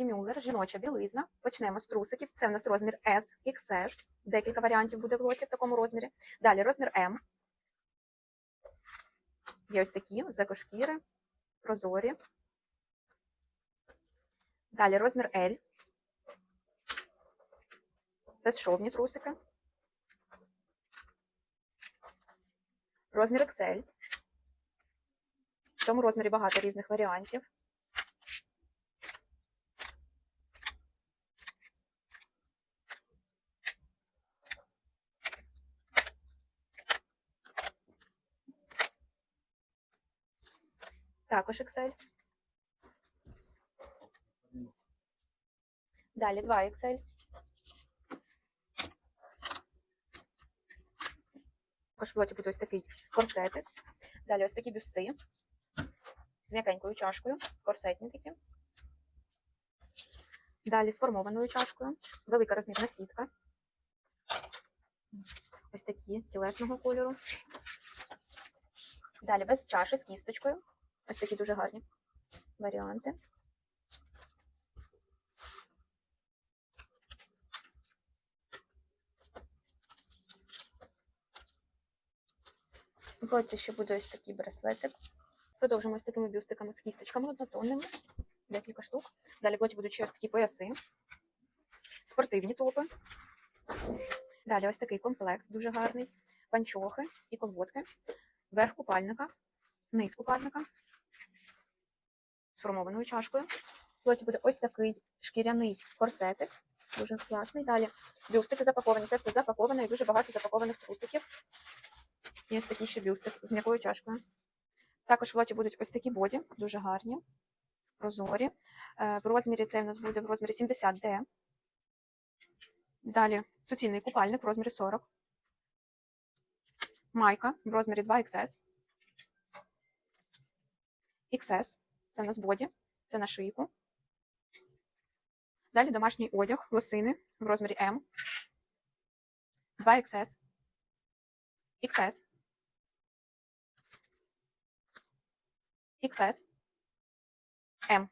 Мюллер, жіноча білизна. Почнемо з трусиків. Це в нас розмір S, XS. Декілька варіантів буде в лоті в такому розмірі. Далі розмір M. Є ось такі з прозорі. Далі розмір L. Безшовні трусики. Розмір XL. В цьому розмірі багато різних варіантів. Також XL. Далі 2 XL. Також в лоті буде ось такий корсетик. Далі ось такі бюсти з м'якенькою чашкою, корсетні такі. Далі з формованою чашкою, велика розмірна сітка. Ось такі тілесного кольору. Далі без чаші з кісточкою. Ось такі дуже гарні варіанти. Потім ще буде ось такий браслетик. Продовжимо ось такими бюстиками з кісточками однотонними. Декілька штук. Далі в будуть ще ось такі пояси, спортивні топи. Далі ось такий комплект, дуже гарний. Панчохи і колготки. Верх купальника, низ купальника з формованою чашкою. В буде ось такий шкіряний корсетик. Дуже класний. Далі бюстики запаковані. Це все запаковано і дуже багато запакованих трусиків. І ось такий ще бюстик з м'якою чашкою. Також в лоті будуть ось такі боді, дуже гарні, прозорі. Е, В розмірі це в нас буде в розмірі 70D. Далі суцільний купальник в розмірі 40. Майка в розмірі 2XS. XS. Це в нас боді, це на шийку. Далі домашній одяг, лосини в розмірі М, 2XS. XS. XS. M.